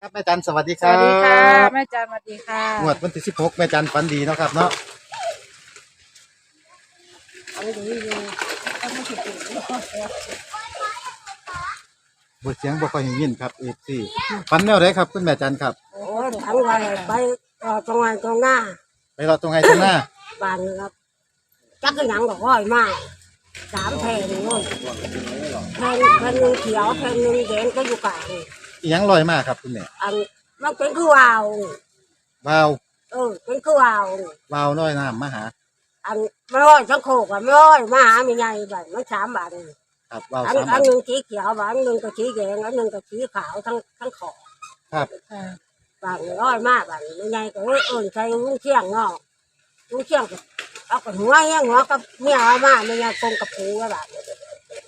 ครับแม่จันสวัสดีสครับวัสดีค่ะแม่จันสวัสดีค่ะงวดวันที่สิบหกแม่จันฝันดีเนาะครับเนาะเอาดูอยู่เอาไม่ผิดบทเสียงบ่ค่อยยินครับเอฟซีฝันแนวไหนครับคุณแม่จันครับ โอ้ยทั้งวันไปเอ่อตรงวันตรงหน้าไปรอตรงไหนตรงหน้าบ้านนี่ครับจักรยังบอกร้อยมากสามแผ่นนู่นแผ่นแผ่นหนึ่งเขียวแผ่นหนึ่งแดงก็อยู่กลาง อีหยังลอยมากครับคุณแม่อันมันเป็นคือวาววาวเออเป็นคือวาววาวน้อยน้ำมาหา อันไม่ร้อยทั้งโคกอะไม่ร้อยมาหาไม่ไงบ้านมันสามบาทครับวาวอันสามอับานทหนึ่งสีเขียวบ้านหนึ่งก็สีแดงอันหนึ่งก็สีขาวทั้งทั้งขอบครับค่ะบ้านร้อยมากบ้านไม่ไงก็เออเอิญใจลุงเชียงเนาะลุงเชียงก็เอากับหัวเงี้ยหัวกับเมียเอามาไม่ไงกงกับปูไว้บ้าน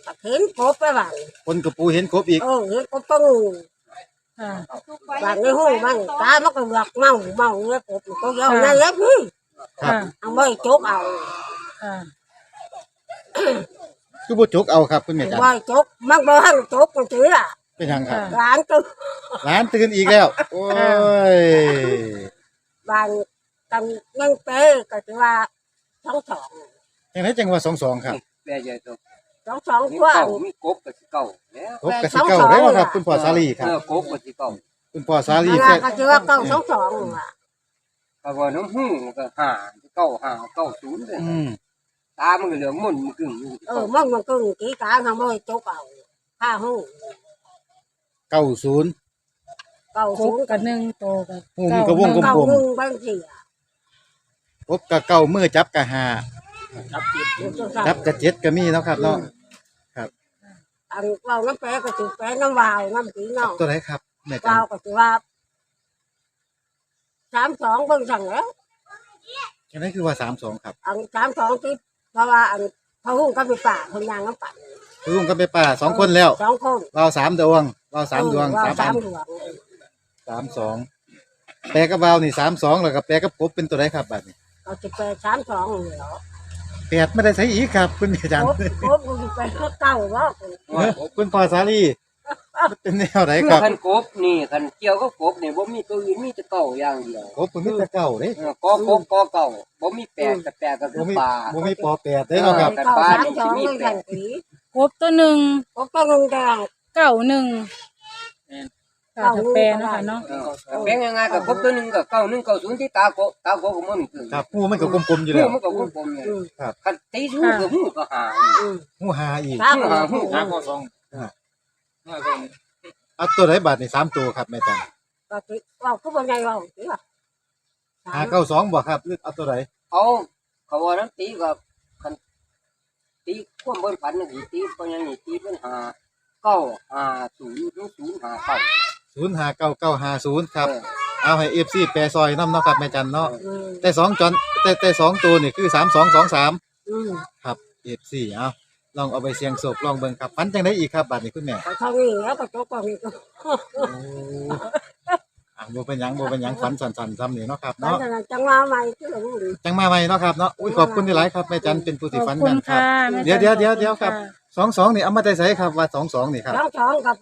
กับเห็นกบไว้บ้านคนกระปูเห็นครบอีกเออเห็นกบต้อง ค่ะบ้านในห้องมันตามันก็เหลือกเมาเมาเงี้ยกบก็ยาวนั่นแหละพี่ครับค่ะเอาไม่จกเอาค่ะคือบ่จกเอาครับคุณแม่จันไม่จกมันบ่ให้จกกันทีละเป็นหยังครับร้านก็ร้านตื่นอีกแล้ว โอ้ยบ้านกันยังเป๊ก็ถือว่าทั้งสองยังไงจังว่าสองสองครับแม่ใหญ่ตัว ทั้งสองมีกว่าเก่ามีกบกับสิเก่าแล้วครบกับสิเก้าได้บ่ครับ คุณพ่อสาลีครับเออกบกับสิเก่าคุณพ่อสาลีเวแซ่ลาก็ถือว่าเก้าสองสองอะก็ว่าน้ำหูก็หาเก่าหาเก่าศูนย์เลยอืมตามันก็เหลืองมุ่นมันกึ่งอยู่เออมันมันก็กี่การทำไม่จกเอาข้าห้องเก้าศูนย์ เก้าครศูบนย์กับหนึ่งโตกับโอ้มันก็วงกลม เก้าหนึ่งบางทีอะครบกับเก้ามือจับกับหาอยู่ตรงจับกับเจ็ดก็มีเนาะครับเนาะ อันเราน้ำแปะก็ถือแปะน้ำวาวน้ำสีน้องตัวไหนครับแม่จัวานวก็ถือว่าสามสองเพิ่งสั่งแล้วยังไงคือว่าสามสองครับ อันสามสองที่เพราะว่าอันพระหุ้งก็ไปป่าคนยางน้ำปั่นคือลุงก็ไปป่าสองคนแล้วสองคนเราสามดวงเราสามดวงเออสามสาอัมนดวงสามสองแปลกับวาวนี่สามสองแล้วก็แปลกับกบเป็นตัวไหนครับบัดนี้ก็จะไปสามสองเหรอ แปดไม่ได้ใช้อีกครับ คุณอาจารย์ครบครบก็จะไปเก้าว่าเอ้อคุณพ่อสาลีมันเป็นแนวไหนครับคันกบนี่คันเกี่ยวกับกบนี่บ่มีตัวอื่นมีแต่เก่าอย่างเดียวกบเป็นมิตรเก่าเด้เออกอกบกอเก่าบ่มีแปดกับแปดก็คืบ่อมีปลาบ่มีปอแปดได้เนาะครับ เก้าสามสองเลยทันทีครบตัวหนึ่งครบก็ลงแดงเก้าหนึ่ง ค่ะถ้าแปลเนาะค่ะเนาะเออแบ่งยังไงกับกบตัวหนึงก็เก่าหนึงเก่าศูนย์ที่ตาโกตาโกก็มันกึ่งครับหูมันก็กลมๆอยู่หูแล้ว มันก็กลมๆเนี่ยอืมคันตีหูก็หูก็หาอืมหูหาอีกสามหูหาหูอืหามข้อสองเอาตัวไหนบัดนี่สามตัวครับแม่จันก็ติว่าก็บ่ไงว่าติว่าหาเก้าสองบ่ครับหรือเอาตัวไหนเอาเขาว่านั้นตีกับคันตีความเบิ่นพันนี่สิตีเพราะหยังนี่ตีเป็นหาเก้าหาศูนย์หรือศูนย์หาเก้า ศูนย์หาเก้าเก้าหาศูนย์ครับ เออ เอาให้เอฟซีแปรซอยน้ำเนาะครับแม่จันเนาะอืมแต่สองจอนแต่แต่สองตัวนี่คือสามสองสองสามอืมครับเอฟซีเอาลองเอาไปเสียงโศกลองเบิ่งครับฟันจังได้อีกครับบัดนี้คุณแม่ก็เท่านี้แล้วก็จบก็มีก็โอ้อะบ่เป็นหยังบ่เป็นหยังฝันสั่นๆซ้ำนี่เนาะครับตอนเนาะนั้นจังว่าใหม่ที่หลงดีจังมาใหม่เนาะครับเนาะอุ้ยขอบคุณที่หลายครับแม่จันเป็นผู้ขที่อบฝันคุแม่ณนครับค่ะแม่เดี๋ยวจันเดี๋ยวเดี๋ยวเดี๋ยวครับขอณสองสองนี่เอามาได้ใส่ครับว่าสองสองนี่ครับสองสองกับ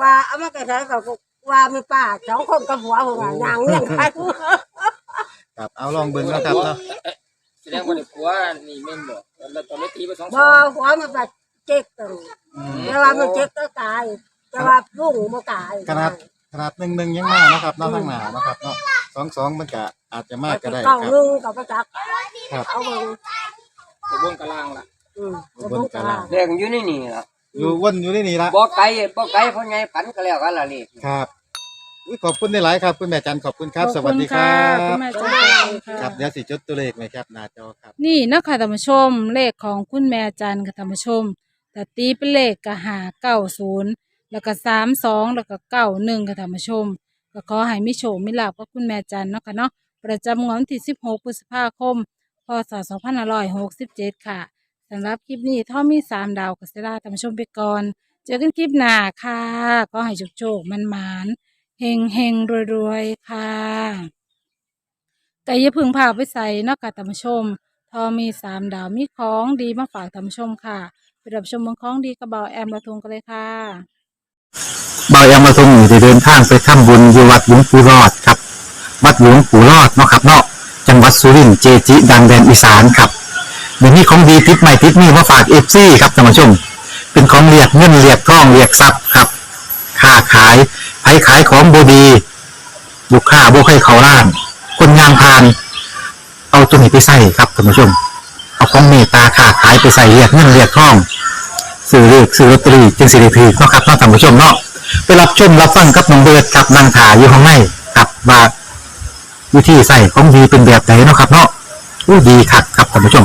ว่าเอามาแต่ไหนกับว่ามีป้าสองคนกับหัวหัวยางเลี้ยงใครครับเอาลองเบิ่งเนาะครับเนาะแสดงว่าเด็กผัวนี่แม่นบอกแล้วตอนนี้ตีไปสองสบ่องหัวมันแบบเจ๊กกันอืมแต่ว่ามันเจ๊กก็ตาย แต่ว่าลุงบ่ตายขนาดขนาดหนึ่งหนึ่งยังมาเนาะครับเนาะข้างหน้าเนาะครับเนาะสองสองมันก็อาจจะมากก็ได้คเก้ารับหนึ่งกับประจักษ์ครับ เอาเบิ่งตัวบนกลางล่ะอืมบนกะลาเรื่องอยู่ในนี่ล่ะ อยู่วนอยู่ในนี่ละบ่ไกลบ่ไกลเพราะไงฝันก็แล้วกันล่ะนี่ครับอุ้ยขอบคุณได้หลายครับ คุณแม่จันขอบคุณครับขอสวัสดีครัคุบณค่ะคุณแม่จันขอบคุณค่ะครับเดี๋ยวสิจดตัวเลขไหมครับหน้าจอครับ นี่นะคะท่านผู้ชมเลขของคุณแม่จันค่ะท่านผู้ชมแต่ตีเป็นเลขก็หาเก้าศูนย์แล้วก็สามสองแล้วก็เก้าหนึ่งค่ะท่านผู้ชม ก็ขอให้มิโชคมิลาภกับคุณแม่จันเนาะค่ะเนาะประจำงวดวันที่สิบหกพฤษภาคม พศสองพันห้าร้อยหกสิบเจ็ดค่ะ สำหรับคลิปนี้ถ้ามีสามดาวก็เสลาท่านชมไปก่อน เจอกันคลิปหน้าค่ะก็ให้โชคๆมันมานเฮงเฮงๆรวยๆ ค่ะแต่อย่าพึ่งพาไปใส่เนอกจากท่านชมทอมีสามดาวมีของดีมาฝากท่านชมค่ะไปรับชมเมืองของดีกระเบาแอมระทงกันเลยค่ะเบายามาทงอยู่เดินทางไปทำบุญอยู่วัดหลวงปู่รอดครับ วัดหลวงปู่รอดเนาะครับเนาะจังหวัดสุรินทร์เจจิดังแดนอีสานครับ เดี๋ยวนี้ของดีติดใหม่ติดนี่มาฝากเอฟซีครับท่านผู้ชม เป็นของเรียกเงินเรียกทองเรียกทรัพย์ครับค้าขายไผขายของบดีลูกค้าบ่ให้เขาล้าน คนงานพาน เอาตัวนี้ไปใส่ครับท่านผู้ชม เอาของเมตตาค้าขายไปใส่เรียกเงินเรียกทองซื้อเลือกซื้อลอตเตอรี่จึงสิริพีเนาะครับนาะท่านผู้ชมเนาะไปรับชมรับฟังกับน้องเบิร์ดกับนางถาอยู่ข้างในกับว่าวิธีใส่ของดีเป็นแบบไหนเนาะครับเนาะอู้ดีคักครับท่านผู้ชม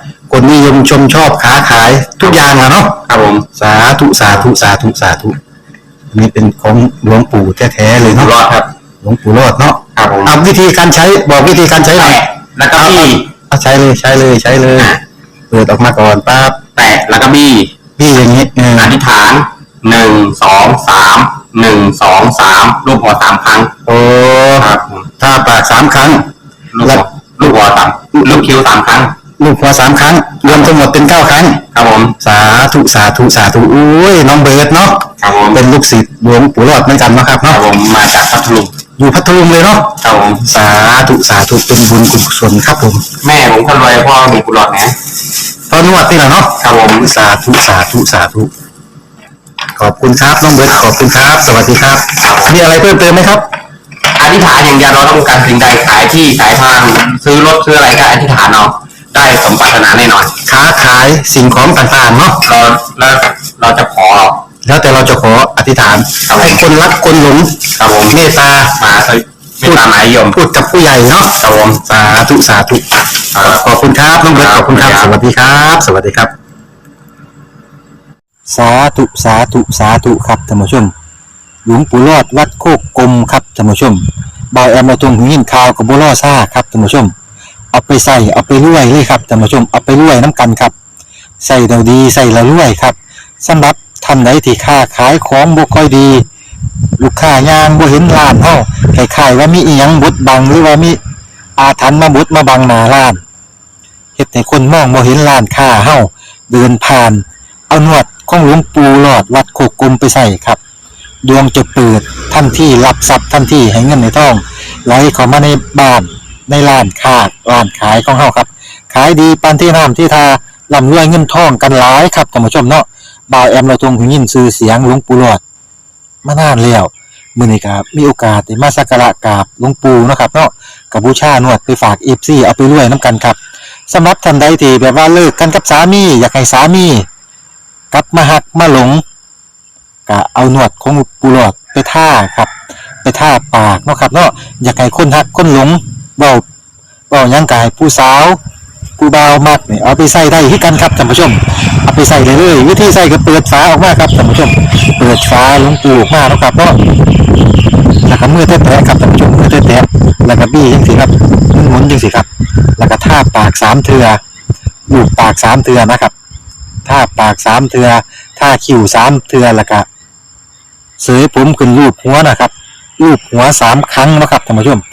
คนนิยมชมชอบค้าขายทุกอย่างอะเนาะครับผมสาธุสาธุสาธุสาธุอันนี้เป็นของหลวงปู่แท้ๆเลยอยู่เนาะรอดครับ หลวงปู่รอดเนาะครับผมเอาวิธีการใช้บอกวิธีการใช้หน่อยแตะแล้วก็บี้เอาใช้เลยใช้เลยใช้เลยเปิดออกมาก่อนปั๊บแตะแล้วก็บี้พี่อย่างนี้เอออธิษฐานหนึ่งสองสามหนึ่งสองสามรูปหัวสามครั้งโอ้ครับผมถ้าปากสามครั้ง ลูกหัวลูกหัวสามลูกคิ้วสามครั้ง ลูกหัวสามครั้ง รวมทั้งหมดเป็นเก้าครั้ง ครับผม สาธุสาธุสาธุอุ้ยน้องเบิร์ดเนาะครับผมเป็นลูกศิษย์หลวงปู่รอดเหมือนกันเนาะครับครับเนาะผมมาจากพัทลุงอยู่พัทลุงเลยเนาะครับผมสาธุสาธุเป็นบุญกุศลครับผมแม่ผมคนรวยพ่อมีกุหลาบนะตอนนวดนี่แหละเนาะครับผมสาธุสาธุสาธุขอบคุณครับน้องเบิร์ดขอบคุณครับ สวัสดีครับมีอะไรเพิ่มเติมไหมครับ อธิษฐานอย่างเดียวเราต้องการสิ่งใดขายที่ขายทาง ซื้อรถซื้ออะไรก็อธิษฐานเอา ได้สมปรารถนาแน่นอนค้าขายสิ่งของต่างๆเนาะเราแล้วเราจะขอ แล้วแต่เราจะขออธิษฐานให้คนรักคนหลงครับผมเมตตามาสวิไม่ตามหมายยมพูดกับผู้ใหญ่เนาะครับผมสาธุสาธุขอบคุณครับน้องเบิร์ตขอบคุณครับสวัสดีครับ สวัสดีครับ สาธุสาธุสาธุครับท่านผู้ชม หลวงปู่รอดวัดโคกกลมครับท่านผู้ชมบอยแอมมาตรงหูยินข่าวกับบัวล่อซ่าครับท่านผู้ชม เอาไปใส่เอาไปรวยเลยครับท่านผู้ชมเอาไปรวยน้ำกันครับใส่เราดีใส่เรารวยครับสำหรับท่านใดที่ค้าขายของบ่ค่อยดี ลูกค้ายางบ่เห็นร้านเฮาคล้ายๆว่ามีอีหยังบดบังหรือว่ามีอาถรรพ์มาบดมาบังหน้าร้านเฮ็ดให้คนมองบ่เห็นร้านค้าเฮาเดินผ่าน เอานวดของหลวงปู่หลอดวัดโคกกลมไปใส่ครับ ดวงจะเปิดทันที่รับทรัพย์ทันที่ให้เงินในท้องไหลเข้ามาในบ้าน ในร้านค้าร้านขายของเฮาครับ ขายดีปานที่น้ำที่ทาร่ำรวยเงินทองกันหลายครับท่านผู้ชมเนาะบ่าวแอมเราทรงหูยินชื่อเสียงหลวงปู่หลอดมานานแล้วมื้อนี้ก็มีโอกาสได้มาสักการะกราบหลวงปู่เนาะครับเนาะกับบูชานวดไปฝาก FC เอาไปรวยนํกันครับสำหรับท่านใดที่แบบว่าเลิกกันกับสามี อยากให้สามีกลับมาหักมาหลงก็เอาหนวดของปูหลอดไปท่าครับ ไปท่าปากเนาะครับเนาะอยากให้คนหักคนหลง เบาเบายังกายผู้สาวผู้เบามักเนี่ยเอาไปใส่ได้ที่กันครับท่านผู้ชม เอาไปใส่เลยเลยวิธีใส่ก็เปิดฝาออกมาครับท่านผู้ชม เปิดฝาลงปูออกมาเนาะครับเนาะแล้วก็มือแตะๆครับท่านผู้ชมมือแตะๆแล้วก็บี้จังสิครับหมุนๆจังสิครับ แล้วก็ท่าปากสามเทือลูบปากสามเทือนะครับท่าปากสามเทือท่าคิ้วสามเทือแล้วก็เสยผมขึ้นรูปหัวนะครับรูปหัวสามครั้งนะครับท่านผู้ชม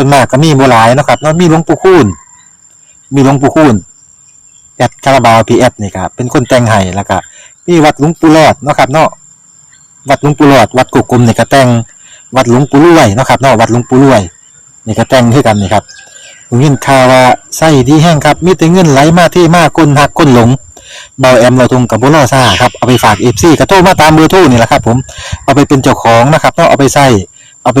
ส่วนมากก็มีบ่หลายนะครับเนาะมีหลวงปู่คูณมีหลวงปู่คูณแอดคาราบาวพีแอดนี่ครับเป็นคนแต่งให้แล้วก็มีวัดหลวงปู่รอดนะครับเนาะวัดหลวงปู่รอด วัดกุกกลมนี่ก็แต่งวัดหลวงปู่รวยนะครับเนาะวัดหลวงปู่รวยนี่ก็แต่งคือกันนี่ครับผมยินข่าวว่าไส้ดีแห้งครับมีแต่เงินไหลมาที่มากคนหักคนหลงเบาแอมเราทงกับบุรอซ่าครับเอาไปฝากเอฟซีกระโทรมาตามเบอร์โทรนี่แหละครับผมเอาไปเป็นเจ้าของนะครับต้องเอาไปใส่เอาไป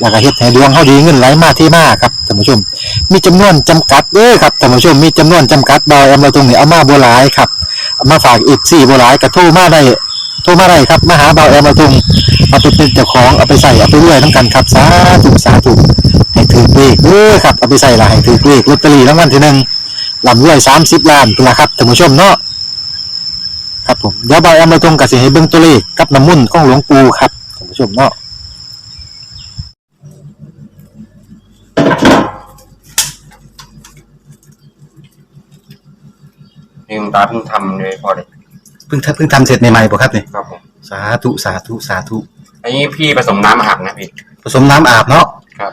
แล้วก็เฮ็ดให้ดวงเฮาดีเงินไหลมาที่มาครับท่านผู้ชม มีจำนวนจำกัดเด้อครับท่านผู้ชมมีจำนวนจำกัดดอยเอามาตรงนี้เอามาบ่หลายครับมาฝากอีก4บ่หลายก็โทรมาได้โทรมาได้ครับมาหาเบาแอมมาตรงเอาไปเป็นเจ้าของเอาไปใส่เอาไปรวยนํกันครับสาธุสาธุให้ถือเลขเด้อครับเอาไปใส่ละให้ถือเลขลอตเตอรี่รางวัลที่หนึ่งลำรวย30ล้านพุ่นล่ะครับท่านผู้ชมเนาะครับผมเดี๋ยวเบาแอมมาตรงก็สิให้เบิ่งตัวเลขกับน้ำมุ่นของหลวงปู่ครับท่านผู้ชมเนาะ ลืมตาเพิ่งทำเลยพอเลยเพิ่งทำเพิ่งทำเสร็จใหม่ๆป่ะครับเนี่ยครับผมสาธุสาธุสาธุอันนี้พี่ผสมน้ำอาบนะพี่ผสมน้ำอาบเนาะครับ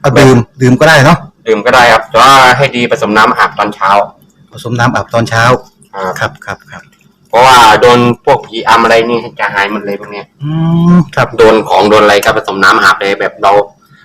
เอาดื่มดื่มก็ได้เนาะดื่มก็ได้ครับแต่ว่าให้ดีผสมน้ำอาบตอนเช้า ผสมน้ำอาบตอนเช้าครับครับครับครับเพราะว่าโดนพวกผีอำอะไรนี่จะหายหมดเลยพวกเนี้ยอืมครับโดนของโดนอะไรก็ผสมน้ำอาบเลยแบบเรา